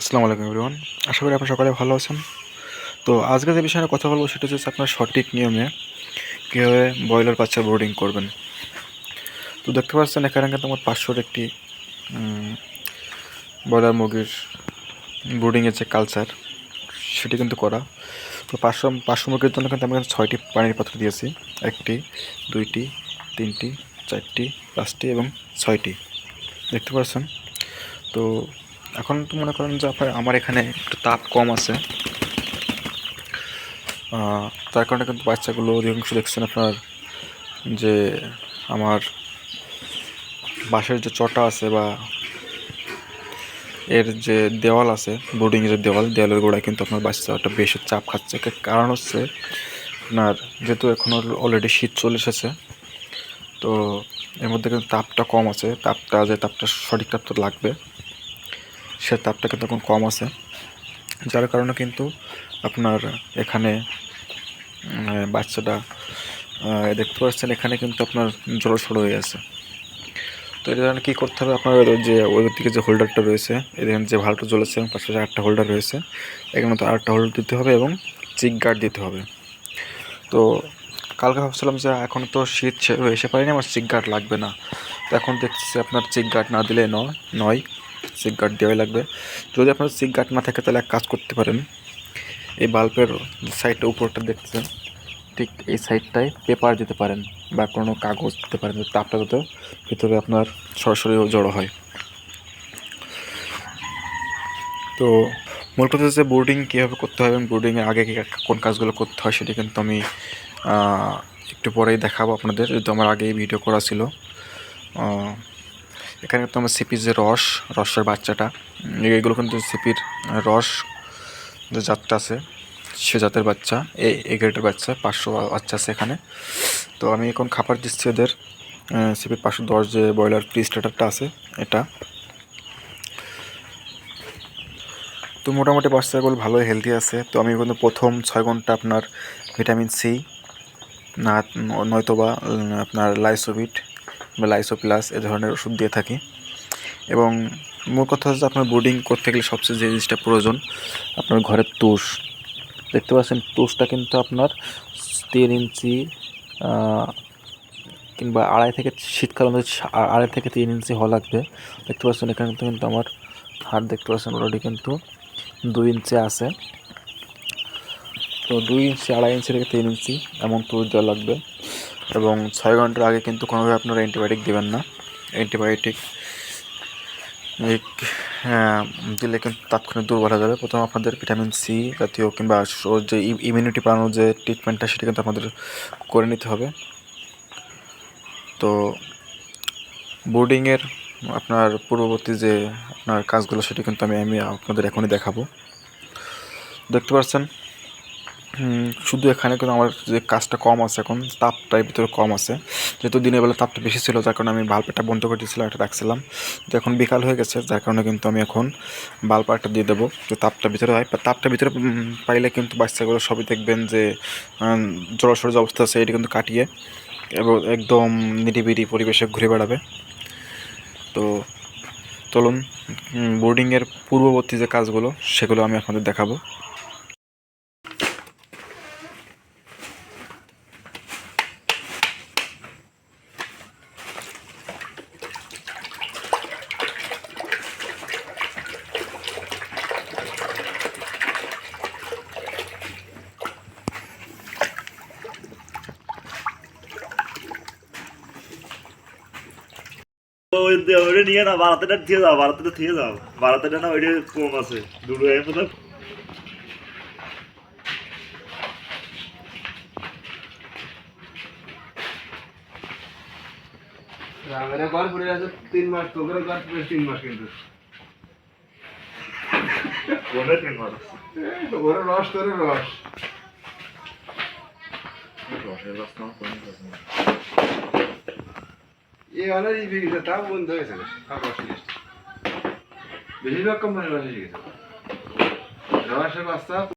আসসালামু আলাইকুম এভরিওয়ান আশা করি আপনার সকালে ভালো আছেন। তো আজকে যে বিষয়ে কথা বলব সেটা হচ্ছে আপনার সঠিক নিয়মে কীভাবে ব্রয়লার বাচ্চা ব্রোডিং করবেন। তো দেখতে পাচ্ছেন এখানে কিন্তু আমার পাঁচশোর একটি ব্রয়লার মুরগির ব্রুডিংয়ের যে কালচার সেটি কিন্তু করা। তো পাঁচশো পাঁচশো মুরগির জন্য কিন্তু আমি ছয়টি পানির পাত্র দিয়েছি। একটি, দুইটি, তিনটি, চারটি, পাঁচটি এবং ছয়টি। দেখতে পাচ্ছেন? তো এখন তো মনে করেন যে আপনার আমার এখানে একটু তাপ কম আছে। তার কারণে কিন্তু বাচ্চাগুলো অধিকাংশ দেখছেন আপনার যে আমার বাঁশের যে চটা আছে বা এর যে দেওয়াল আছে বোর্ডিংয়ের যে দেওয়াল, দেওয়ালের গোড়ায় কিন্তু আপনার বাচ্চাটা বেশি চাপ খাচ্ছে। কারণ হচ্ছে আপনার যেহেতু এখন অলরেডি শীত চলে এসেছে, তো এর মধ্যে কিন্তু তাপটা কম আছে। তাপটা যে তাপটা সঠিক তাপটা লাগবে। সে তাপটা কিন্তু এখন কম আছে। যার কারণে কিন্তু আপনার এখানে বাচ্চাটা দেখতে পাচ্ছেন এখানে কিন্তু আপনার জড়সড় হয়ে আছে। তো জন্য কী করতে হবে? আপনার যে, ওই দিকে যে হোল্ডারটা রয়েছে এখানে যে ভালটা জ্বলেছে এবং পাশাপাশি আটটা হোল্ডার রয়েছে। এখানে তো আটটা হোল্ডার দিতে হবে এবং চিক গার্ড দিতে হবে। তো কালকে ভাবছিলাম যে, এখন তো শীত এসে পারিনি, আমার চিক গার্ড লাগবে না। তো এখন দেখছি আপনার চিক গার্ড না দিলে নয় নয়। চিক গার্ড দেওয়াই লাগবে। যদি আপনার সিক গার্ড না থাকে, তাহলে এক কাজ করতে পারেন। এই বাল্বের সাইডটা উপরটা দেখছেন, ঠিক এই সাইডটায় পেপার দিতে পারেন বা কোনো কাগজ দিতে পারেন তাপটা যাতে ভিতরে আপনার সরাসরি জড়ো হয়। তো মূল কথা বোর্ডিং কীভাবে করতে এবং বোর্ডিংয়ের আগে কোন কাজগুলো করতে হয় সেটি কিন্তু আমি একটু পরেই দেখাবো আপনাদের। যেহেতু আমার আগেই ভিডিও করা ছিল এখানে কিন্তু আমার সিপির যে রস রসের বাচ্চাটা এগুলো কিন্তু সিপির রস যে জাতটা আছে সে জাতের বাচ্চা এই গ্রেডের বাচ্চা পাঁচশো বাচ্চা আছে এখানে। তো আমি এখন খাবার দিচ্ছি ওদের সিপির পাঁচশো দশ যে ব্রয়লার প্রি স্টার্টারটা আছে এটা। তো মোটামুটি বাচ্চাগুলো ভালোই হেলদি আছে। তো আমি কিন্তু প্রথম ছয় ঘণ্টা আপনার ভিটামিন সি না নয়তোবা উম, আপনার লাইসোভিট বা লাইসো প্লাস এ ধরনের ওষুধ দিয়ে থাকি। এবং মূল কথা হচ্ছে আপনার বোর্ডিং করতে গেলে সবচেয়ে যে জিনিসটা প্রয়োজন, আপনার ঘরের তুষ। দেখতে পাচ্ছেন, তুষটা কিন্তু আপনার তিন ইঞ্চি কিংবা আড়াই থেকে শীতকাল মধ্যে আড়াই থেকে তিন ইঞ্চি হওয়া লাগবে। দেখতে পাচ্ছেন, এখানে কিন্তু কিন্তু আমার হাত দেখতে পাচ্ছেন অলরেডি কিন্তু দুই ইঞ্চি আছে। তো দুই ইঞ্চি, আড়াই ইঞ্চি থেকে তিন ইঞ্চি এমন তুষ দেওয়া লাগবে। এবং ছয় ঘণ্টার আগে কিন্তু কোনোভাবে আপনারা অ্যান্টিবায়োটিক দেবেন না। অ্যান্টিবায়োটিক দিলে কিন্তু তাৎক্ষণিক দুর্বল হয়ে যাবে। প্রথম আপনাদের ভিটামিন সি জাতীয় কিংবা যে ইমিউনিটি বাড়ানোর যে ট্রিটমেন্টটা সেটা কিন্তু আপনাদের করে নিতে হবে। তো বোর্ডিংয়ের আপনার পূর্ববর্তী যে আপনার কাজগুলো, সেটা কিন্তু আমি আমি আপনাদের এখনই দেখাবো। দেখতে পাচ্ছেন? শুধু এখানে কিন্তু আমার যে কাজটা কম আছে এখন তাপটা এর ভিতরে কম আছে। যেহেতু দিনের বেলা তাপটা বেশি ছিল, যার কারণে আমি বাল্বটা বন্ধ করে দিয়েছিলাম, এটা রাখছিলাম। তো এখন বিকাল হয়ে গেছে, যার কারণে কিন্তু আমি এখন বাল্ব একটা দিয়ে দেবো তো তাপটা ভিতরে হয়। তাপটা ভিতরে পাইলে কিন্তু বাচ্চাগুলো সবই দেখবেন যে জড়সড় যে অবস্থা আছে, এটি কিন্তু কাটিয়ে এবং একদম নিরিবিরি পরিবেশে ঘুরে বেড়াবে। তো চলুন বোর্ডিংয়ের পূর্ববর্তী যে কাজগুলো, সেগুলো আমি আপনাদের দেখাবো। ওইটা নিয়ে না বারাতেটা দিয়ে যাও বারাতেটা দিয়ে যাও বারাতেটা না ওইটা কম আছে দুটো এর মধ্যে রামের ঘর পড়ে আছে তিন মাস তোদের ঘর পড়ে তিন মাস কিন্তু কোনে তিন মাস ওর রস তোর রস এ অনেক বিঘিছে তাও বন্ধ হয়েছে নিয়ে এসছে। বেশিরভাগ কোম্পানির এসে গেছে রসের বাচ্চা